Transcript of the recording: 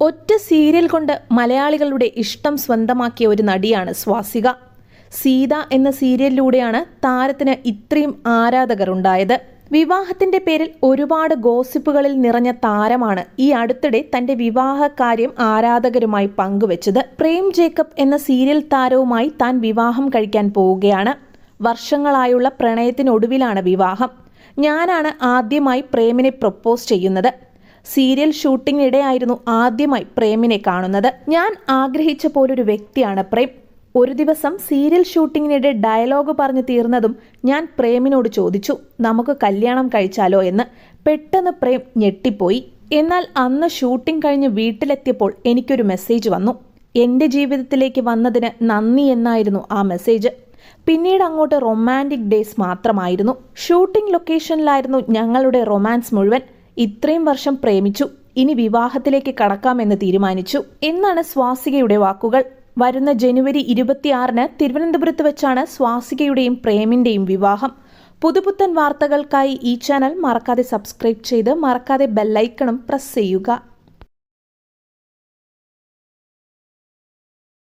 ഒറ്റ സീരിയൽ കൊണ്ട് മലയാളികളുടെ ഇഷ്ടം സ്വന്തമാക്കിയ ഒരു നടിയാണ് സ്വാസിക. സീത എന്ന സീരിയലിലൂടെയാണ് താരത്തിന് ഇത്രയും ആരാധകർ ഉണ്ടായത് വിവാഹത്തിന്റെ പേരിൽ ഒരുപാട് ഗോസിപ്പുകളിൽ നിറഞ്ഞ താരമാണ് ഈ അടുത്തിടെ തന്റെ വിവാഹ കാര്യം ആരാധകരുമായി പങ്കുവച്ചത്. പ്രേം ജേക്കബ് എന്ന സീരിയൽ താരവുമായി താൻ വിവാഹം കഴിക്കാൻ പോവുകയാണ്. വർഷങ്ങളായുള്ള പ്രണയത്തിനൊടുവിലാണ് വിവാഹം. ഞാനാണ് ആദ്യമായി പ്രേമിനെ പ്രൊപ്പോസ് ചെയ്യുന്നത്. സീരിയൽ ഷൂട്ടിങ്ങിനിടെയായിരുന്നു ആദ്യമായി പ്രേമിനെ കാണുന്നത്. ഞാൻ ആഗ്രഹിച്ച പോലൊരു വ്യക്തിയാണ് പ്രേം. ഒരു ദിവസം സീരിയൽ ഷൂട്ടിങ്ങിനിടെ ഡയലോഗ് പറഞ്ഞു തീർന്നതും ഞാൻ പ്രേമിനോട് ചോദിച്ചു നമുക്ക് കല്യാണം കഴിച്ചാലോ? എന്ന്. പെട്ടെന്ന് പ്രേം ഞെട്ടിപ്പോയി. എന്നാൽ അന്ന് ഷൂട്ടിംഗ് കഴിഞ്ഞ് വീട്ടിലെത്തിയപ്പോൾ എനിക്കൊരു മെസ്സേജ് വന്നു. എന്റെ ജീവിതത്തിലേക്ക് വന്നതിന് നന്ദി എന്നായിരുന്നു ആ മെസ്സേജ്. പിന്നീട് അങ്ങോട്ട് റൊമാന്റിക് ഡേയ്സ് മാത്രമായിരുന്നു. ഷൂട്ടിംഗ് ലൊക്കേഷനിലായിരുന്നു ഞങ്ങളുടെ റൊമാൻസ് മുഴുവൻ. ഇത്രയും വർഷം പ്രേമിച്ചു. ഇനി വിവാഹത്തിലേക്ക് കടക്കാമെന്ന് തീരുമാനിച്ചു. എന്നാണ് സ്വാസികയുടെ വാക്കുകൾ. വരുന്ന ജനുവരി ഇരുപത്തിയാറിന് തിരുവനന്തപുരത്ത് വെച്ചാണ് സ്വാസികയുടെയും പ്രേമിന്റെയും വിവാഹം. പുതുപുത്തൻ വാർത്തകൾക്കായി ഈ ചാനൽ മറക്കാതെ സബ്സ്ക്രൈബ് ചെയ്ത് മറക്കാതെ ബെല്ലൈക്കണും പ്രസ് ചെയ്യുക.